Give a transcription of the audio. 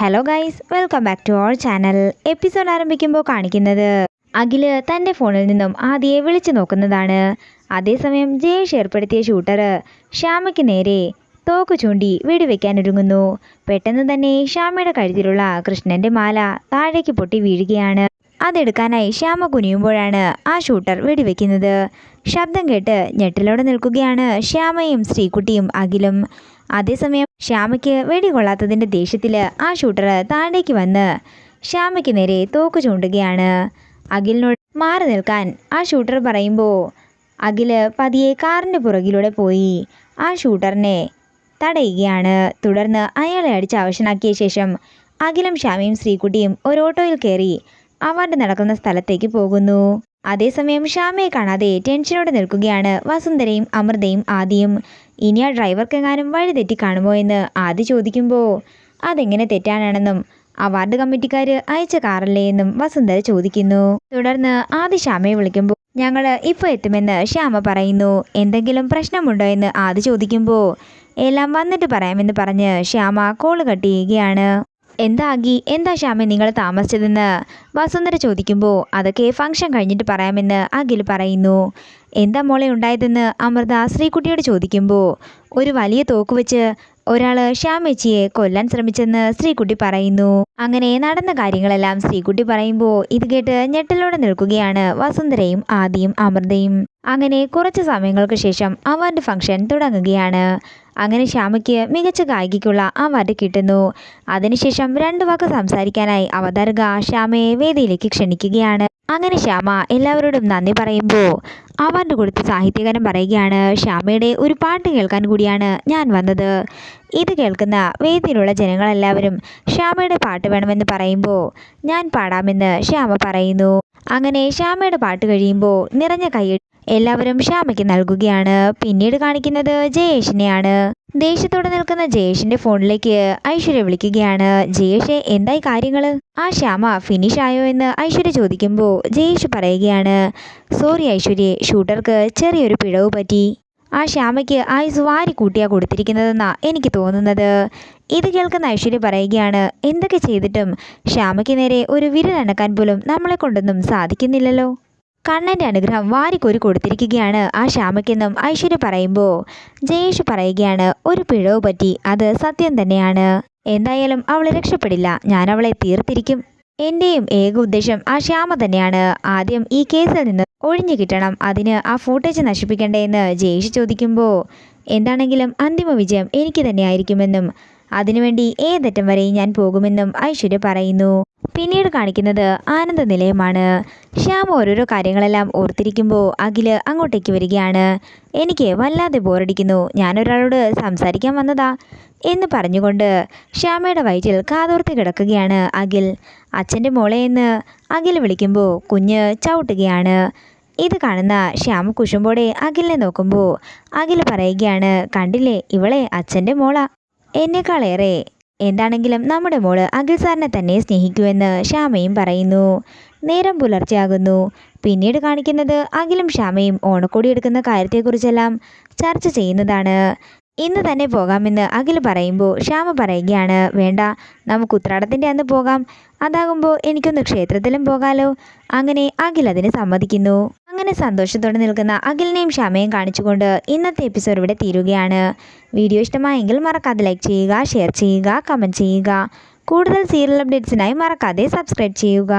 Hello guys welcome back to our channel episode ആരംഭിക്കുമ്പോൾ കാണിക്കുന്നത് അഖിൽ തന്റെ ഫോണിൽ നിന്നും ആദ്യയെ വിളിച്ചു നോക്കുന്നതാണ്. അതേസമയം ജയേഷ് ഏർപ്പെടുത്തിയ ഷൂട്ടർ ശ്യാമയ്ക്ക് നേരെ തോക്ക് ചൂണ്ടി വെടിവെക്കാൻ ഒരുങ്ങുന്നു. പെട്ടെന്ന് തന്നെ ശ്യാമയുടെ കഴുത്തിലുള്ള കൃഷ്ണന്റെ മാല താഴേക്ക് പൊട്ടി വീഴുകയാണ്. അതെടുക്കാനായി ശ്യാമ കുനിയുമ്പോഴാണ് ആ ഷൂട്ടർ വെടിവെക്കുന്നത്. ശബ്ദം കേട്ട് ഞെട്ടലോടെ നിൽക്കുകയാണ് ശ്യാമയും ശ്രീകുട്ടിയും അഖിലും. അതേസമയം ശ്യാമയ്ക്ക് വെടികൊള്ളാത്തതിന്റെ ദേഷ്യത്തിൽ ആ ഷൂട്ടർ താഴേക്ക് വന്ന് ശ്യാമയ്ക്ക് നേരെ തോക്ക് ചൂണ്ടുകയാണ്. അഖിലിനോട് മാറി നിൽക്കാൻ ആ ഷൂട്ടർ പറയുമ്പോൾ അഖിൽ പതിയെ കാറിന്റെ പുറകിലൂടെ പോയി ആ ഷൂട്ടറിനെ തടയുകയാണ്. തുടർന്ന് അയാളെ അടിച്ച് അവശനാക്കിയ ശേഷം അഖിലും ശ്യാമയും ശ്രീകുട്ടിയും ഒരു ഓട്ടോയിൽ കയറി അവാർഡ് നടക്കുന്ന സ്ഥലത്തേക്ക് പോകുന്നു. അതേസമയം ശ്യാമയെ കാണാതെ ടെൻഷനോടെ നിൽക്കുകയാണ് വസുന്ധരയും അമൃതയും ആദിയും. ഇനി ആ ഡ്രൈവർക്കെങ്ങാനും വഴി തെറ്റി കാണുമോ എന്ന് ആദ്യ ചോദിക്കുമ്പോൾ അതെങ്ങനെ തെറ്റാനാണെന്നും അവാർഡ് കമ്മിറ്റിക്കാർ അയച്ച കാറല്ലേ എന്നും വസുന്ധര ചോദിക്കുന്നു. തുടർന്ന് ആദ്യ ശ്യാമയെ വിളിക്കുമ്പോൾ ഞങ്ങൾ ഇപ്പോൾ എത്തുമെന്ന് ശ്യാമ പറയുന്നു. എന്തെങ്കിലും പ്രശ്നമുണ്ടോ എന്ന് ആദ്യ ചോദിക്കുമ്പോൾ എല്ലാം വന്നിട്ട് പറയാമെന്ന് പറഞ്ഞ് ശ്യാമ കോൾ കട്ട് ചെയ്യുകയാണ് എന്താ ആഗി എന്താ ശ്യാമ നിങ്ങൾ താമസിച്ചതെന്ന്? വസുന്ധര ചോദിക്കുമ്പോൾ അതൊക്കെ ഫംഗ്ഷൻ കഴിഞ്ഞിട്ട് പറയാമെന്ന് അഖിൽ പറയുന്നു. എന്താ മോളെ ഉണ്ടായതെന്ന്? അമൃത ശ്രീകുട്ടിയോട് ചോദിക്കുമ്പോൾ ഒരു വലിയ തോക്ക് വെച്ച് ഒരാൾ ശ്യാമേച്ചിയെ കൊല്ലാൻ ശ്രമിച്ചെന്ന് ശ്രീകുട്ടി പറയുന്നു. അങ്ങനെ നടന്ന കാര്യങ്ങളെല്ലാം ശ്രീകുട്ടി പറയുമ്പോൾ ഇത് കേട്ട് ഞെട്ടലോടെ നിൽക്കുകയാണ് വസുന്ധരയും ആദിയും അമൃതയും. അങ്ങനെ കുറച്ച് സമയങ്ങൾക്ക് ശേഷം അവാർഡ് ഫംഗ്ഷൻ തുടങ്ങുകയാണ്. അങ്ങനെ ശ്യാമയ്ക്ക് മികച്ച ഗായികയ്ക്കുള്ള അവാർഡ് കിട്ടുന്നു. അതിനുശേഷം രണ്ട് വാക്ക് സംസാരിക്കാനായി അവതാരക ശ്യാമയെ വേദിയിലേക്ക് ക്ഷണിക്കുകയാണ്. അങ്ങനെ ശ്യാമ എല്ലാവരോടും നന്ദി പറയുമ്പോൾ അവാർഡ് കൊടുത്ത് സാഹിത്യകാരൻ പറയുകയാണ് ശ്യാമയുടെ ഒരു പാട്ട് കേൾക്കാൻ കൂടിയാണ് ഞാൻ വന്നത്. ഇത് കേൾക്കുന്ന വേദിയിലുള്ള ജനങ്ങളെല്ലാവരും ശ്യാമയുടെ പാട്ട് വേണമെന്ന് പറയുമ്പോൾ ഞാൻ പാടാമെന്ന് ശ്യാമ പറയുന്നു. അങ്ങനെ ശ്യാമയുടെ പാട്ട് കഴിയുമ്പോൾ നിറഞ്ഞ കൈ എല്ലാവരും ശ്യാമയ്ക്ക് നൽകുകയാണ്. പിന്നീട് കാണിക്കുന്നത് ജയേഷിനെയാണ്. ദേഷ്യത്തോടെ നിൽക്കുന്ന ജയേഷിന്റെ ഫോണിലേക്ക് ഐശ്വര്യ വിളിക്കുകയാണ്. ജയേഷെ എന്തായി കാര്യങ്ങൾ ആ ശ്യാമ ഫിനിഷ് ആയോ എന്ന് ഐശ്വര്യ ചോദിക്കുമ്പോൾ ജയേഷ് പറയുകയാണ് സോറി ഐശ്വര്യെ ഷൂട്ടർക്ക് ചെറിയൊരു പിഴവ് പറ്റി. ആ ശ്യാമയ്ക്ക് ആയുസ് വാരി കൂട്ടിയാ കൊടുത്തിരിക്കുന്നതെന്നാ എനിക്ക് തോന്നുന്നത്. ഇത് കേൾക്കുന്ന ഐശ്വര്യ പറയുകയാണ് എന്തൊക്കെ ചെയ്തിട്ടും ശ്യാമയ്ക്ക് നേരെ ഒരു വിരലനക്കാൻ പോലും നമ്മളെ കൊണ്ടൊന്നും സാധിക്കുന്നില്ലല്ലോ. കണ്ണന്റെ അനുഗ്രഹം വാരിക്കോരി കൊടുത്തിരിക്കുകയാണ്. ആ ശ്യാമയ്ക്കെന്നും ഐശ്വര്യ പറയുമ്പോൾ ജയേഷ് പറയുകയാണ് ഒരു പിഴവ് പറ്റി അത് സത്യം തന്നെയാണ്. എന്തായാലും അവൾ രക്ഷപ്പെടില്ല. ഞാൻ അവളെ തീർത്തിരിക്കും. എന്റെയും ഏക ഉദ്ദേശം ആ ശ്യാമ തന്നെയാണ്. ആദ്യം ഈ കേസിൽ നിന്ന് ഒഴിഞ്ഞു കിട്ടണം. അതിന് ആ ഫൂട്ടേജ് നശിപ്പിക്കണ്ടേ എന്ന് ജയേഷ് ചോദിക്കുമ്പോൾ എന്താണെങ്കിലും അന്തിമ വിജയം എനിക്ക് തന്നെയായിരിക്കുമെന്നും അതിനുവേണ്ടി ഏതറ്റം വരെയും ഞാൻ പോകുമെന്നും ഐശ്വര്യ പറയുന്നു. പിന്നീട് കാണിക്കുന്നത് ആനന്ദ നിലയമാണ് ശ്യാം ഓരോരോ കാര്യങ്ങളെല്ലാം ഓർത്തിരിക്കുമ്പോൾ അഖിൽ അങ്ങോട്ടേക്ക് വരികയാണ്. എനിക്ക് വല്ലാതെ ബോറടിക്കുന്നു. ഞാനൊരാളോട് സംസാരിക്കാൻ വന്നതാ എന്ന് പറഞ്ഞുകൊണ്ട് ശ്യാമയുടെ വയറ്റിൽ കാതോർത്ത് കിടക്കുകയാണ് അഖിൽ. അച്ഛന്റെ മോളെ എന്ന് അഖിൽ വിളിക്കുമ്പോൾ കുഞ്ഞ് ചവിട്ടുകയാണ്. ഇത് കാണുന്ന ശ്യാമ കുശുമ്പോടെ അഖിലിനെ നോക്കുമ്പോൾ അഖിൽ പറയുകയാണ് കണ്ടില്ലേ ഇവളെ അച്ഛന്റെ മോളാ. എന്നെക്കാളേറെ എന്താണെങ്കിലും നമ്മുടെ മോൾ അഖിൽ സാറിനെ തന്നെ സ്നേഹിക്കുമെന്ന് ശ്യാമയും പറയുന്നു. നേരം പുലർച്ചെയാകുന്നു. പിന്നീട് കാണിക്കുന്നത് അഖിലും ശ്യാമയും ഓണക്കോടി എടുക്കുന്ന കാര്യത്തെക്കുറിച്ചെല്ലാം ചർച്ച ചെയ്യുന്നതാണ്. ഇന്ന് തന്നെ പോകാമെന്ന് അഖിൽ പറയുമ്പോൾ ശ്യാമ പറയുകയാണ് വേണ്ട നമുക്ക് ഉത്രാടത്തിന്റെ അന്ന് പോകാം. അതാകുമ്പോൾ എനിക്കൊന്ന് ക്ഷേത്രത്തിലും പോകാലോ. അങ്ങനെ അഖിൽ അതിന് സമ്മതിക്കുന്നു. അങ്ങനെ സന്തോഷത്തോടെ നിൽക്കുന്ന അഖിലിനെയും ശ്യാമയും കാണിച്ചുകൊണ്ട് ഇന്നത്തെ എപ്പിസോഡ് ഇവിടെ തീരുകയാണ്. വീഡിയോ ഇഷ്ടമായെങ്കിൽ മറക്കാതെ ലൈക്ക് ചെയ്യുക ഷെയർ ചെയ്യുക കമന്റ് ചെയ്യുക. കൂടുതൽ സീരിയൽ അപ്ഡേറ്റ്സിനായി മറക്കാതെ സബ്സ്ക്രൈബ് ചെയ്യുക.